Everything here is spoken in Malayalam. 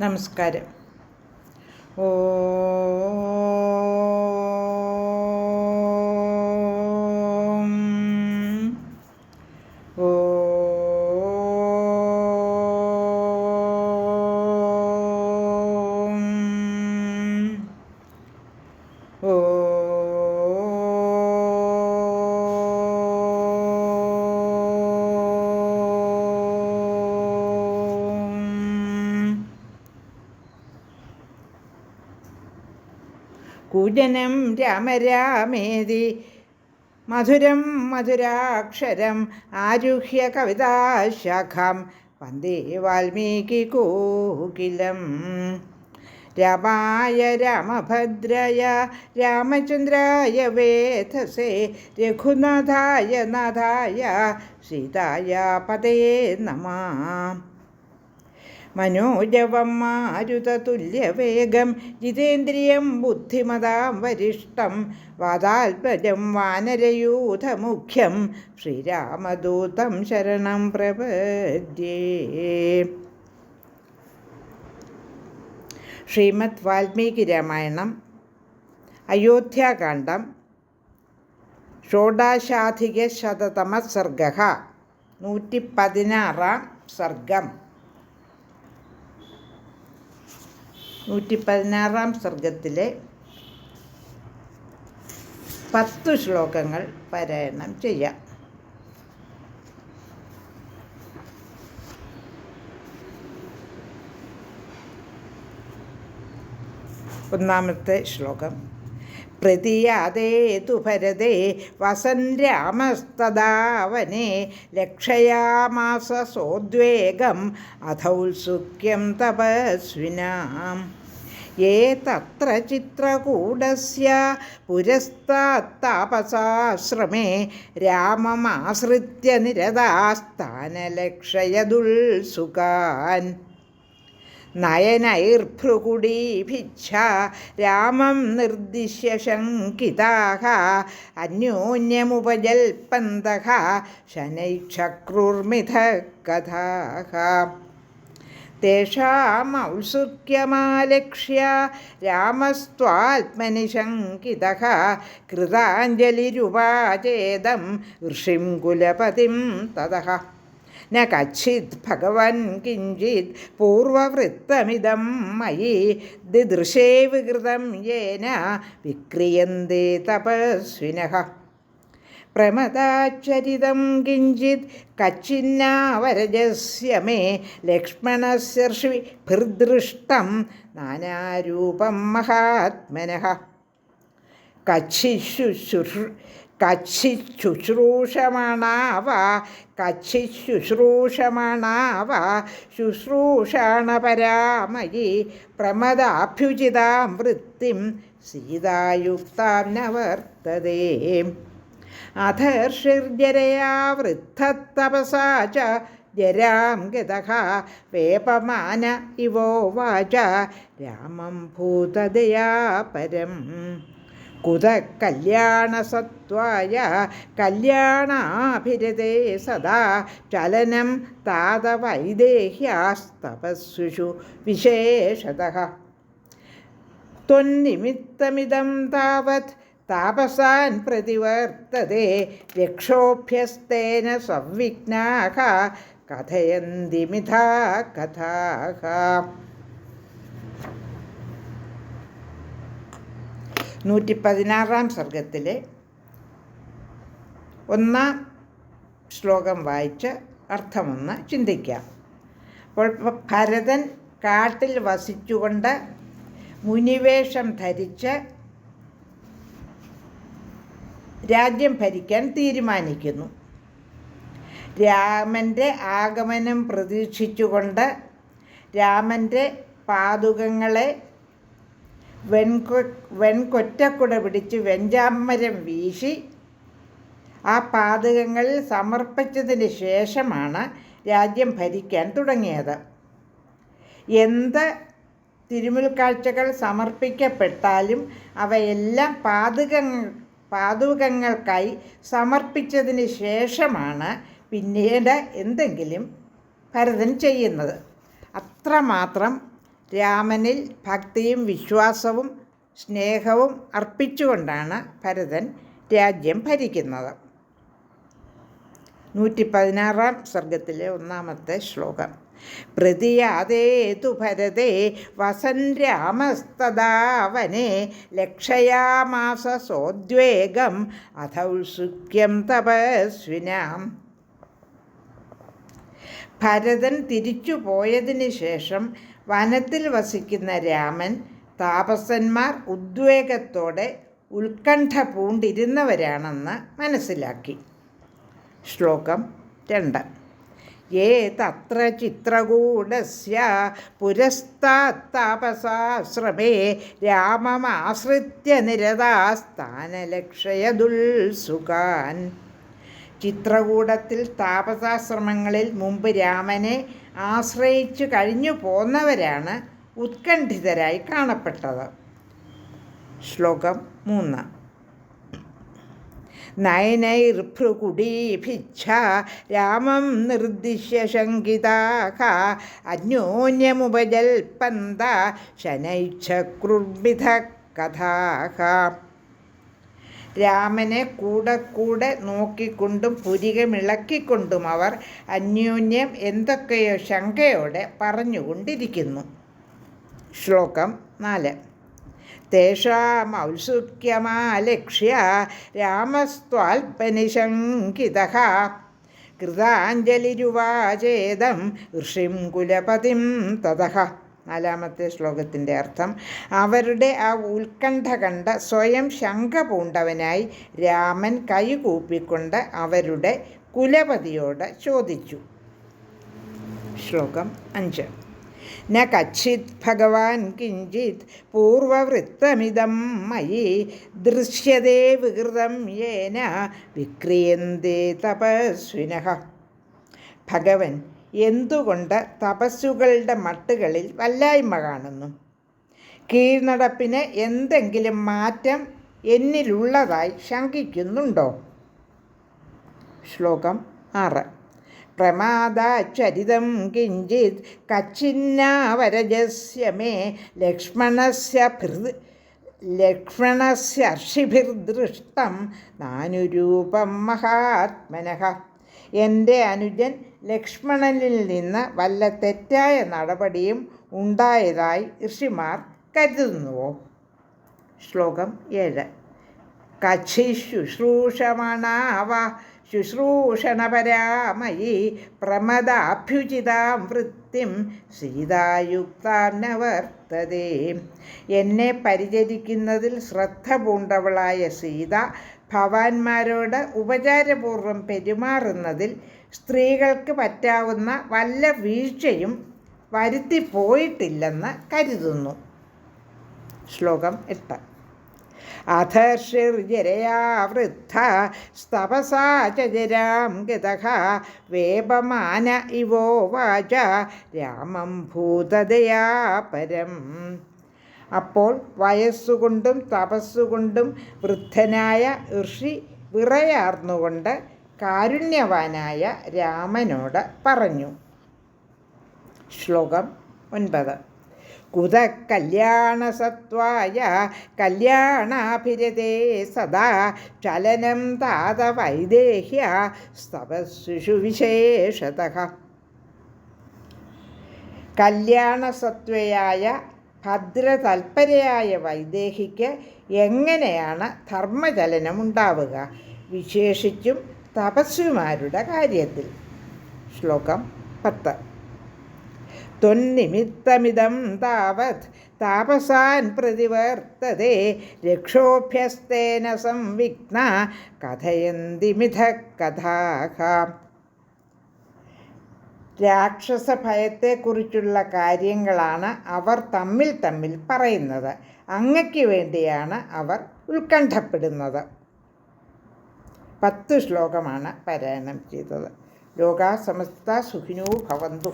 നമസ്കാരം. ഓ पूजनम राम रामेदि मधुर मधुराक्षर आरुह्य कविताशाखां वंदे वाल्मीकिकोकिलम् रामाय रामभद्रय, रामचन्द्राय वेधसे, रघुनाथाय नाथाय सीताय पते नमः। മനോജവം മാരുതതുല്യവേഗം ജിതേന്ദ്രിയം ബുദ്ധിമതാം വരിഷ്ടം വാതാൽപജം വാനരയൂഥമുഖ്യം ശ്രീരാമദൂതം ശരണം പ്രപദ്യേ. ശ്രീമദ് വാൽമീകി രാമായണം അയോധ്യാകാന്ഡം ഷോഡാശാധിക ശതതമ നൂറ്റി പതിനാറാം സർഗം. നൂറ്റി പതിനാറാം സർഗത്തിലെ പത്തു ശ്ലോകങ്ങൾ പാരായണം ചെയ്യാം. ഒന്നാമത്തെ ശ്ലോകം. പ്രതിയാതേ തു ഭരതേ വസൻ രാമസ്തദാവനെ ലക്ഷയാമാസ സോദ്വേഗം അധൗത്സുഖ്യം തപസ്വിനാം. യേ തത്ര ചിത്രകൂടസ്യ പുരസ്താത്താപസാശ്രമേ രാമമാശ്രിത്യ നിരതാസ്ഥാനലക്ഷയദുൽസുഖാൻ നയനൈർഭ്രുകുടീഭിക്ഷ രാമം നിർദ്ദിശ്യ ശങ്കിതാഹ അന്യോന്യമുപജൽപ്പന്ത ശനൈക്ഷക്രുർമിഥ കഥാഹ തേഷാമൗത്സുക്യമാലക്ഷ്യ രാമസ്ത്വാത്മനി ശങ്കിതഃ കൃതാഞ്ജലിരുപാചേദം ഋഷിം കുലപതിം തഥ ന കച്ചിത് ഭഗവൻ കിഞ്ചിത് പൂർവവൃത്തമിതം മയി ദിദൃശേ വികൃതം യേന വിക്രിയന്തേ തപസ്വിന. പ്രമദാചരിതം കിഞ്ചിത് കച്ചിന്നാവരജസ്യ മേ ലക്ഷ്മണശർഷി ഭൃദൃഷ്ടം നാനാരൂപം മഹാത്മനഃ. കച്ചിശുശ്രു കക്ഷി ശുശ്രൂഷമാണാവ കച്ചിശുശ്രൂഷമണാവ കച്ചിശുശ്രൂഷമണാവ ശുശ്രൂഷണപരാമയി പ്രമദാഭ്യുചിതാം വൃത്തിം സീതായുക്താം നവർത്തതേ അധർഷിർജരയാ വൃദ്ധത്തപസാ ജരാം ഗതഃ വേപമാന ഇവോ വാച രാമം ഭൂതദയാ പരം കുത കല്യാണസത്വായ കല്യാണാഭിരതേ സദാ ചലനം താതവൈദേഹ്യാസ്തപസ്സുഷു വിശേഷത. ത്വന്നിമിത്തമിതം താവത് താപസാൻ പ്രതിവർത്തതേ രക്ഷോഭ്യസ്തേന സംവിഘ്നാ കഥയന്തി മിഥാ കഥാ നൂറ്റി പതിനാറാം സർഗത്തിലെ ഒന്നാം ശ്ലോകം വായിച്ച് അർത്ഥമൊന്ന് ചിന്തിക്കാം. അപ്പോൾ ഭരതൻ കാട്ടിൽ വസിച്ചുകൊണ്ട് മുനിവേഷം ധരിച്ച് രാജ്യം ഭരിക്കാൻ തീരുമാനിക്കുന്നു. രാമന്റെ ആഗമനം പ്രതീക്ഷിച്ചുകൊണ്ട് രാമന്റെ പാതുകങ്ങളെ വെൺകൊ വെൺകൊറ്റക്കുട പിടിച്ച് വെഞ്ചാമരം വീശി ആ പാതകങ്ങളിൽ സമർപ്പിച്ചതിന് ശേഷമാണ് രാജ്യം ഭരിക്കാൻ തുടങ്ങിയത്. എന്ത് തിരുമുൽക്കാഴ്ചകൾ സമർപ്പിക്കപ്പെട്ടാലും അവയെല്ലാം പാതകങ്ങൾ പാതുകങ്ങൾക്കായി സമർപ്പിച്ചതിന് ശേഷമാണ് പിന്നീട് എന്തെങ്കിലും ഭരതൻ ചെയ്യുന്നത്. അത്രമാത്രം രാമനിൽ ഭക്തിയും വിശ്വാസവും സ്നേഹവും അർപ്പിച്ചുകൊണ്ടാണ് ഭരതൻ രാജ്യം ഭരിക്കുന്നത്. നൂറ്റി പതിനാറാം സർഗത്തിലെ ഒന്നാമത്തെ ശ്ലോകം. പ്രതിയാതേതു ഭരതേ വസൻ രാമസ്തദാവനെ ലക്ഷയാമാസ സോദ്വേഗം അധൗസുഖ്യം തപസ്വിനാം. ഭരതൻ തിരിച്ചു പോയതിന് ശേഷം വനത്തിൽ വസിക്കുന്ന രാമൻ താപസന്മാർ ഉദ്വേഗത്തോടെ ഉത്കണ്ഠ പൂണ്ടിരുന്നവരാണെന്ന് മനസ്സിലാക്കി. ശ്ലോകം രണ്ട്. ഏ തത്ര ചിത്രകൂടസ്യ പുരസ്താത്താപസാശ്രമേ രാമമാശ്രിത്യ നിരതാസ്ഥാനലക്ഷയദുൽസുഖാൻ ചിത്രകൂടത്തിൽ താപസാശ്രമങ്ങളിൽ മുമ്പ് രാമനെ ആശ്രയിച്ചു കഴിഞ്ഞു പോന്നവരാണ് ഉത്കണ്ഠിതരായി കാണപ്പെട്ടത്. ശ്ലോകം മൂന്ന്. നയനൈർഭൃകുടീഭിച്ഛ രാമം നിർദ്ദിശ്യ ശങ്കിതാഹ അന്യോന്യമുപജൽപ്പന്ത ശനൈച്ഛക്രുർവിധ കഥാഹ. രാമനെ കൂടെ കൂടെ നോക്കിക്കൊണ്ടും പുരികമിളക്കിക്കൊണ്ടും അവർ അന്യോന്യം എന്തൊക്കെയോ ശങ്കയോടെ പറഞ്ഞുകൊണ്ടിരിക്കുന്നു. ശ്ലോകം നാല്. തേഷാമൗത്സുക്യമാലക്ഷ്യ രാമസ്ത്വാൽപനിശങ്കിത കൃതാഞ്ജലിരുവാചേതം ഋഷിം കുലപതിം തതഹ. നാലാമത്തെ ശ്ലോകത്തിന്റെ അർത്ഥം അവരുടെ ആ ഉത്കണ്ഠ കണ്ട സ്വയം ശങ്ക പൂണ്ടവനായി രാമൻ കൈകൂപ്പിക്കൊണ്ട് അവരുടെ കുലപതിയോട് ചോദിച്ചു. ശ്ലോകം അഞ്ച്. ന കച്ചിത് ഭഗവാൻ കിഞ്ചിത് പൂർവവൃത്തമിതം മയി ദൃശ്യതേ വികൃതം യേന വിക്രിയന്തേ തപസ്വിനഹ ഭഗവൻ എന്തുകൊണ്ട് തപസ്സുകളുടെ മട്ടുകളിൽ വല്ലായ്മ കാണുന്നു? കീഴ്നടപ്പിന് എന്തെങ്കിലും മാറ്റം എന്നിലുള്ളതായി ശങ്കിക്കുന്നുണ്ടോ? ശ്ലോകം ആറ്. പ്രമാദാചരിതം കിഞ്ചിത് കച്ചിന്നാവരജസ്യ മേ ലക്ഷ്മണസ്യ ഭൃത് ലക്ഷ്മണസ്യർഷിഭിർദൃഷ്ടം നാനുരൂപം മഹാത്മനഃ. എന്റെ അനുജൻ ലക്ഷ്മണനിൽ നിന്ന് വല്ല തെറ്റായ നടപടിയും ഉണ്ടായതായി ഋഷിമാർ കരുതുന്നുവോ? ശ്ലോകം ഏഴ്. കക്ഷി ശുശ്രൂഷമണാവ. ശുശ്രൂഷണപരാമയി പ്രമദാഭ്യുചിതാം വൃത്തിം സീതായുക്താം നവർത്തതേ എന്നെ പരിചരിക്കുന്നതിൽ ശ്രദ്ധ പൂണ്ടവളായ സീത ഭവാന്മാരോട് ഉപചാരപൂർവം പെരുമാറുന്നതിൽ സ്ത്രീകൾക്ക് പറ്റാവുന്ന വല്ല വീഴ്ചയും വരുത്തിപ്പോയിട്ടില്ലെന്ന് കരുതുന്നു. ശ്ലോകം എട്ട്. അധർഷിർജരയാ വൃദ്ധ സ്തപസാ ചരാം ഗതഃ വേപമാന ഇവോവാച രാമം ഭൂതദയാ പരം അപ്പോൾ വയസ്സുകൊണ്ടും തപസ്സുകൊണ്ടും വൃദ്ധനായ ഋഷി വിറയാർന്നുകൊണ്ട് കാരുണ്യവാനായ രാമനോട് പറഞ്ഞു. ശ്ലോകം ഒൻപത്. കുത കല്യാണസത്വായ കല്യാണാഭിരതേ സദാ ചലനം താത വൈദേഹ്യ സ്തപസ്സുഷു വിശേഷത. കല്യാണസത്വയായ ഭദ്രതൽപരയായ വൈദേഹിക്ക് എങ്ങനെയാണ് ധർമ്മചലനം ഉണ്ടാവുക വിശേഷിച്ചും തപസ്വിമാരുടെ കാര്യത്തിൽ. ശ്ലോകം പത്ത്. ത്വന്നിമിത്തമിതം താവത് താപസാൻ പ്രതിവർത്തതേ രക്ഷോഭ്യസ്തേന സംവിഘ്ന കഥയന്തിമിത കഥാഹ രാക്ഷസ ഭയത്തെക്കുറിച്ചുള്ള കാര്യങ്ങളാണ് അവർ തമ്മിൽ തമ്മിൽ പറയുന്നത്. അങ്ങയ്ക്ക് വേണ്ടിയാണ് അവർ ഉത്കണ്ഠപ്പെടുന്നത്. പത്ത് ശ്ലോകമാണ് പാരായണം ചെയ്തത്. ലോകാ സമസ്ത സുഖിനോ ഭവന്തു.